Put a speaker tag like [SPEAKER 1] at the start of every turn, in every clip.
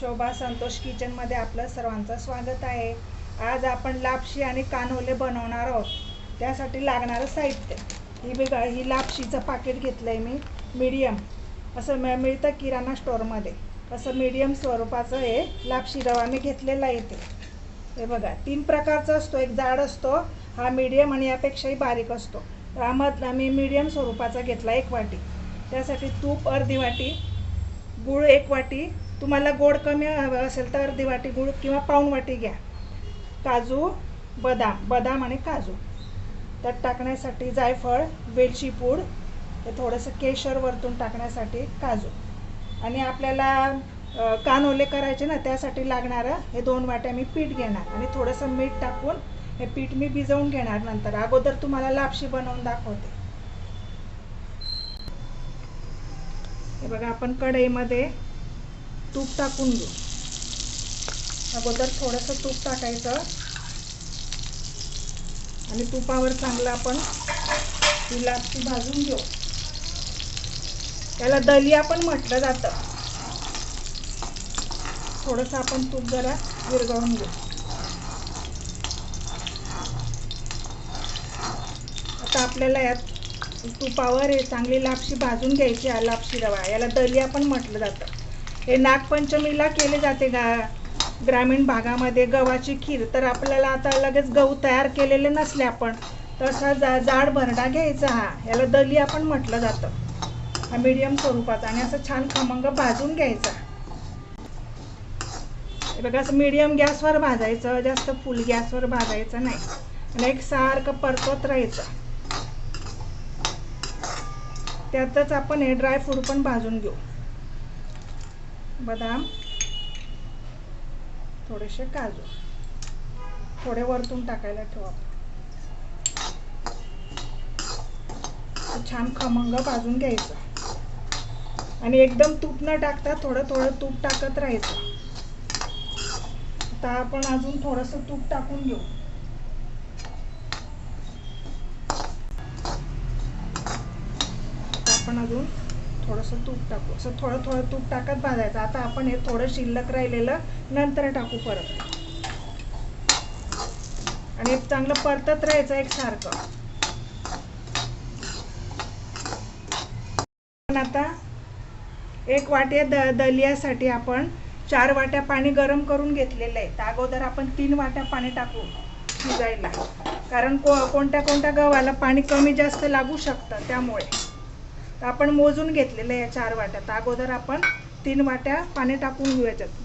[SPEAKER 1] शोभा संतोष किचनमध्ये आपलं सर्वांचं स्वागत आहे. आज आपण लापशी आणि कानोले बनवणार आहोत. त्यासाठी लागणारं साहित्य. ही बघा ही लापशीचं पाकिट घेतलं आहे मी मीडियम असं मिळ मिळतं किराणा स्टोअरमध्ये असं मीडियम स्वरूपाचं हे लापशी रवा मी घेतलेला आहे ते हे बघा तीन प्रकारचा असतो. एक जाड असतो हा मीडियम आणि यापेक्षाही बारीक असतो. रामातला मी मीडियम स्वरूपाचा घेतला एक वाटी. त्यासाठी तूप अर्धी वाटी गूळ एक वाटी तुम्हाला गोड कमी हवं असेल तर अर्धी वाटी गूळ किंवा पाऊण वाटी घ्या. काजू बदाम बदाम आणि काजू. त्यात टाकण्यासाठी जायफळ वेलची पूड हे थोडंसं केशर वरतून टाकण्यासाठी काजू. आणि आपल्याला कानोले करायचे ना त्यासाठी लागणारं हे दोन वाट्या मी पीठ घेणार. आणि थोडंसं मीठ टाकून हे पीठ मी भिजवून घेणार नंतर. अगोदर तुम्हाला लापशी बनवून दाखवते. हे बघा आपण कढईमध्ये तूप टाकून घेऊ. अगोदर थोडंसं तूप टाकायचं. आणि तुपावर चांगलं आपण ही लापशी भाजून घेऊ. त्याला दलिया पण म्हटलं जातं. थोडंसं आपण तूप जरा विरघळून घेऊ. आता आपल्याला यात तुपावर चांगली लापशी भाजून घ्यायची आहे लापशी रवा. याला दलिया पण म्हटलं जातं. हे नागपंचमीला केले जाते गा ग्रामीण भागामध्ये. गव्हाची खीर तर आपल्याला आता लगेच गहू तयार केलेले नसले आपण तसा जा जाड भरडा घ्यायचा हा. याला दलिया पण म्हटलं जातं. हा मिडियम स्वरूपाचा आणि असं छान खमंग भाजून घ्यायचा. हे बघा असं मीडियम गॅसवर भाजायचं जास्त फुल गॅसवर भाजायचं नाही. आणि एक सारखं परतवत राहायचं. त्यातच आपण हे ड्रायफ्रूट पण भाजून घेऊ. बदाम थोडेसे काजू. थोडे वरतून टाकायला ठेवू आपण. छान खमंग भाजून घ्यायचं. आणि एकदम तूप न टाकता थोडं थोडं तूप टाकत राहायचं. आता आपण अजून थोडस तूप टाकून घेऊ. आपण अजून थोडंसं तूप टाकू. असं थोडं थोडं तूप टाकत भाजायचं. आता आपण हे थोडं शिल्लक राहिलेलं नंतर टाकू परत. आणि चांगलं परतत राहायचं एक सारखं पण आता एक वाट्या द दलियासाठी आपण चार वाट्या पाणी गरम करून घेतलेलं आहे. त्या अगोदर आपण तीन वाट्या पाणी टाकू शिजायला. कारण को कोणत्या कोणत्या गव्हाला पाणी कमी जास्त लागू शकतं त्यामुळे. तर आपण मोजून घेतलेलं आहे या चार वाट्या तर अगोदर आपण तीन वाट्या पाणी टाकून घेऊ याच्यात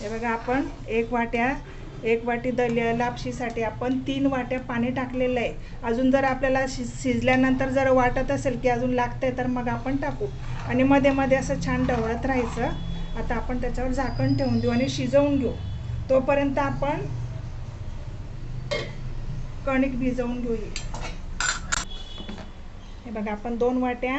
[SPEAKER 1] हे बघा आपण एक वाट्या एक वाटी दलिया लापशीसाठी आपण तीन वाट्या पाणी टाकलेलं आहे. अजून जर आपल्याला शि शिजल्यानंतर जर वाटत असेल की अजून लागतंय तर मग आपण टाकू. आणि मध्ये मध्ये असं छान ढवळत राहायचं. आता आपण त्याच्यावर झाकण ठेवून देऊ आणि शिजवून घेऊ. तोपर्यंत आपण कणिक भिजवून घेऊया. हे बघा आपण दोन वाट्या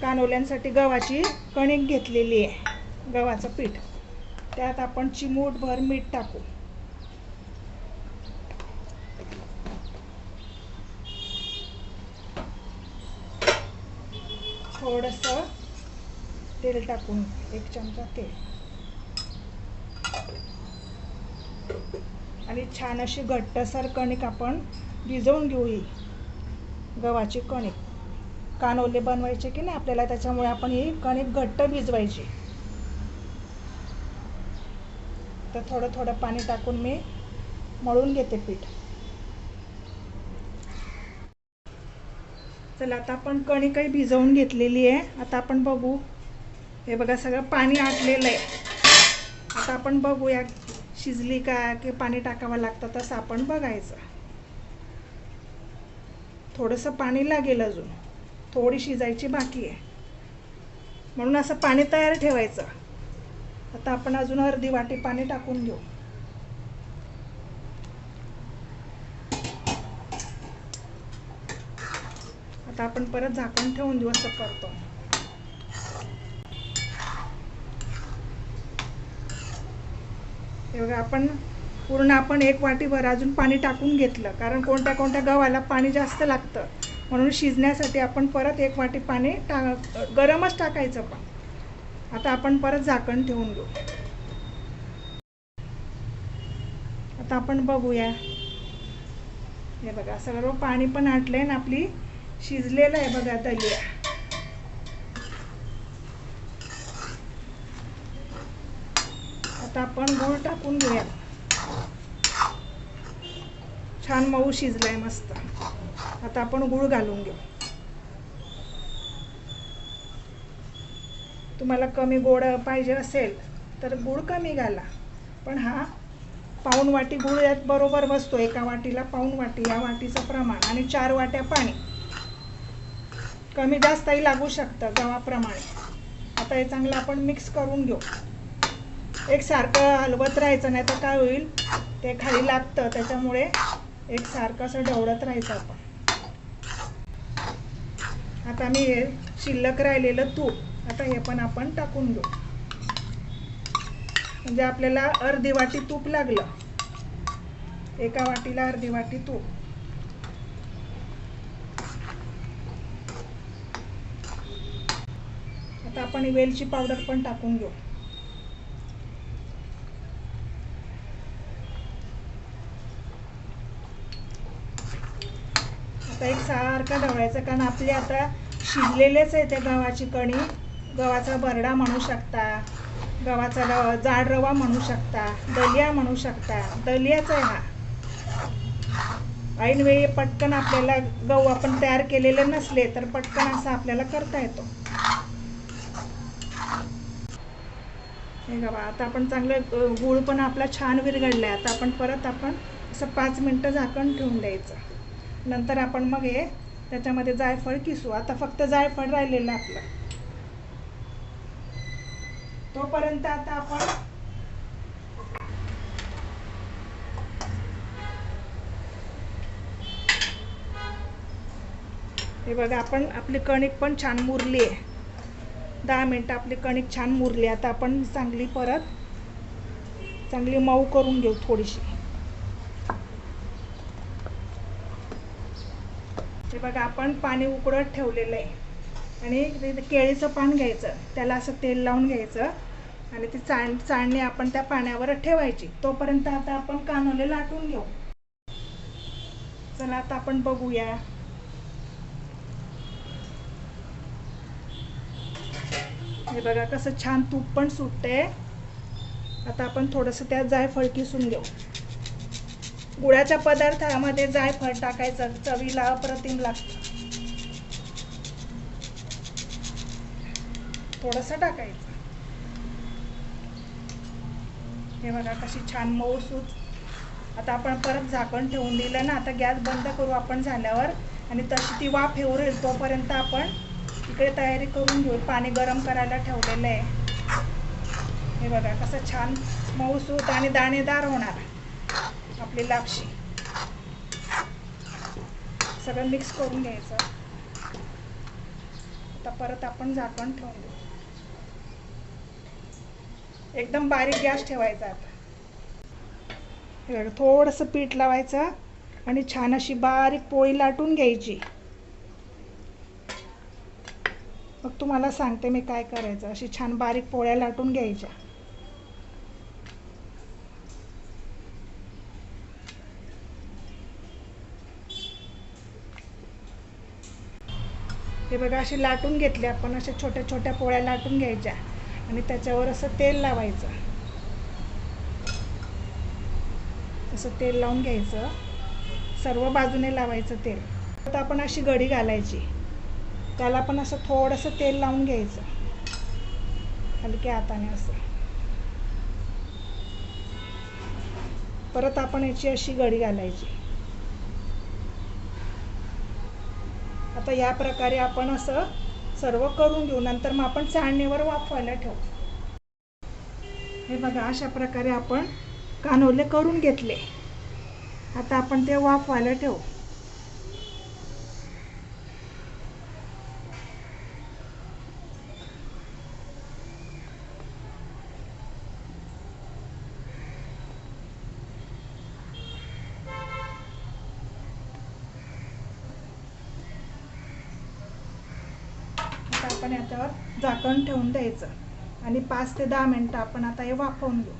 [SPEAKER 1] कानोल्यांसाठी गव्हाची कणिक घेतलेली आहे गव्हाचं पीठ. त्यात आपण चिमूटभर मीठ टाकू. थोडंसं तेल टाकून एक चमचा तेल. आणि छान अशी घट्टसर कणिक आपण भिजवून घेऊ ही. गव्हाची कणिक. कानोले बनवायचे की नाही आपल्याला त्याच्यामुळे आपण ही कणिक घट्ट भिजवायची. तर थोडं थोडं पाणी टाकून मी मळून घेते पीठ. चला आता आपण कणिकही भिजवून घेतलेली आहे. आता आपण बघू. हे बघा सगळं पाणी आटलेलं आहे. आता आपण बघूया शिजली का की पाणी टाकावं लागतं तसं आपण बघायचं. थोडंसं पाणी लागेल अजून. थोडी शिजायची बाकी आहे. म्हणून असं पाणी तयार ठेवायचं. आता आपण अजून अर्धी वाटी पाणी टाकून घेऊ. आता आपण परत झाकण ठेवून दिवस करतो. हे बघा आपण पूर्ण आपण एक वाटीभर अजून पाणी टाकून घेतलं कारण कोणत्या कोणत्या गव्हाला पाणी जास्त लागतं म्हणून शिजण्यासाठी आपण परत एक वाटी पाणी टा गरमच टाकायचं पण. आता आपण परत झाकण ठेवून घेऊ. आता आपण बघूया. हे बघा सर्व पाणी पण आटलंय ना आपली शिजलेलं आहे बघा दलिया. आता आपण गूळ टाकून घेऊया. छान मऊ शिजलाय मस्त. आता आपण गूळ घालून घेऊ. तुम्हाला कमी गोड पाहिजे असेल तर गूळ कमी घाला. पण हा पाऊण वाटी गूळ यात बरोबर बसतो. एका वाटीला पाऊण वाटी या वाटीचं प्रमाण आणि चार वाट्या पाणी. कमी जास्तही लागू शकतं गव्हाप्रमाणे. आता हे चांगलं आपण मिक्स करून घेऊ. एकसारखं हलवत राहायचं नाही तर काय होईल? ते खाली लागतं त्याच्यामुळे एकसारखं असं ढवळत राहायचं आपण. आता मी हे शिल्लक राहिलेलं तूप आता हे पण आपण टाकून घेऊ. म्हणजे आपल्याला अर्धी वाटी तूप लागलं. एका वाटीला अर्धी वाटी तूप. आता आपण वेलची पावडर पण टाकून घेऊ. आता एक सारखा ढवळायचा कारण आपले आता शिजलेलेच आहे त्या गव्हाची कणी. गव्हाचा बरडा म्हणू शकता गव्हाचा रवा जाड रवा म्हणू शकता दलिया म्हणू शकता. दलियाच आहे हा. ऐनवेळी पटकन आपल्याला गहू आपण तयार केलेले नसले तर पटकन असं आपल्याला करता येतो. हे बघा आता आपण चांगलं गूळ पण आपला छान विरघडला आहे आता आपण परत आपण असं पाच मिनटं झाकण ठेवून द्यायचं. नंतर आपण मग हे त्याच्यामध्ये जायफळ किसू. आता फक्त जायफळ राहिलेलं आपलं. तोपर्यंत आता आपण हे बघा आपण आपली कणिक पण छान मुरली आहे. दहा मिनटं आपली कणिक छान मुरली आता आपण चांगली परत चांगली मऊ करून घेऊ थोडीशी. बघा आपण पाणी उकडत ठेवलेलं आहे. आणि ते केळीचं पान घ्यायचं. त्याला असं तेल लावून घ्यायचं. आणि ती चाण चाळणी आपण त्या पाण्यावर ठेवायची. तोपर्यंत आता आपण कानोले लाटून घेऊ. चला आता आपण बघूया. हे बघा कसं छान तूप पण सुटते आता आपण थोडंसं त्यात जायफळ किसून घेऊ. गुळाच्या पदार्थामध्ये जायफळ टाकायचं चवीला अप्रतिम लागतं. थोडंसं टाकायचं. हे बघा कशी छान मऊसूत आता आपण परत झाकण ठेवून दिलं ना आता गॅस बंद करू आपण झाल्यावर. आणि तशी ती वाफ येऊ राहील तोपर्यंत आपण इकडे तयारी करून घेऊ. पाणी गरम करायला ठेवलेलं आहे. हे बघा कसं छान मऊसूत आणि दाणेदार होणार. आपली लापशी. सगळं मिक्स करून घ्यायचं. आता परत आपण झाकण ठेवून देऊ. एकदम बारीक गॅस ठेवायचा आता. हे थोडंसं पीठ लावायचं आणि छान अशी बारीक पोळी लाटून घ्यायची. मग तुम्हाला सांगते मी काय करायचं. अशी छान बारीक पोळ्या लाटून घ्यायच्या. बघा अशी लाटून घेतली आपण अशा छोट्या छोट्या पोळ्या लाटून घ्यायच्या. आणि त्याच्यावर असं तेल लावायचं. असं तेल लावून घ्यायचं. सर्व बाजूने लावायचं तेल. आता आपण अशी गडी घालायची. त्याला पण असं थोडंसं तेल लावून घ्यायचं. हलक्या हाताने असं. परत आपण याची अशी गडी घालायची. आता या प्रकारे आपण असं सर्व करून घेऊ. नंतर मग आपण चाळणीवर वाफवायला ठेवू. हे बघा अशा प्रकारे आपण कानोले करून घेतले. आता आपण ते वाफवायला ठेवू आता आपण याच्यावर झाकण ठेवून द्यायचं. आणि पाच ते दहा मिनटं आपण आता हे वाफवून घेऊ.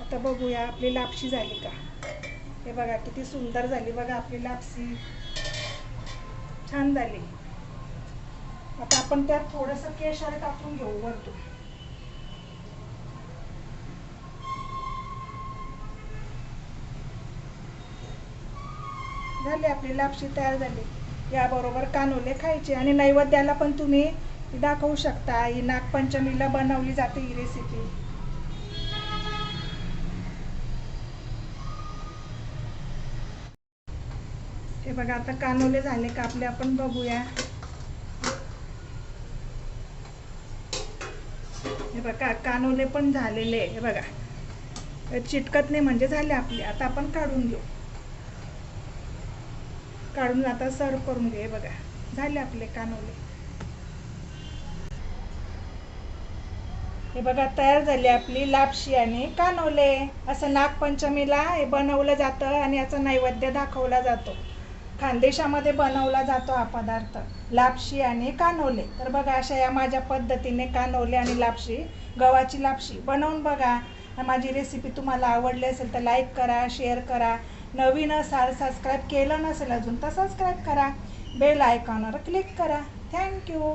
[SPEAKER 1] आता बघूया आपली लापशी झाली का? हे बघा किती सुंदर झाली बघा आपली लापशी. छान झाली. आता आपण त्यात थोडंसं केशर टाकून घेऊ वरतून. झाली आपली लापशी तयार झाली. याबरोबर कानोले खायचे आणि नैवेद्याला पण तुम्ही दाखवू शकता. ही नागपंचमीला बनवली जाते ही रेसिपी हे बघा आता कानोले झाले का आपले आपण बघूया. हे बघा कानोले पण झालेले हे बघा. चिटकत नाही म्हणजे झाले आपले. आता आपण काढून घेऊ. काढून आता सर्व करून घे बघा. झाले आपले कानवले. हे बघा तयार झाली आपली लापशी आणि कानवले. असं नागपंचमीला हे बनवलं जातं आणि याचा नैवेद्य दाखवला जातो. खानदेशामध्ये बनवला जातो हा पदार्थ लापशी आणि कानोले तर बघा अशा या माझ्या पद्धतीने कानोले आणि लापशी गव्हाची लापशी बनवून बघा. माझी रेसिपी तुम्हाला आवडली असेल तर लाईक करा शेअर करा. नवीन असाल सबस्क्राईब केलं नसेल अजून तर सबस्क्राईब करा. बेल आयकॉनवर क्लिक करा. थँक्यू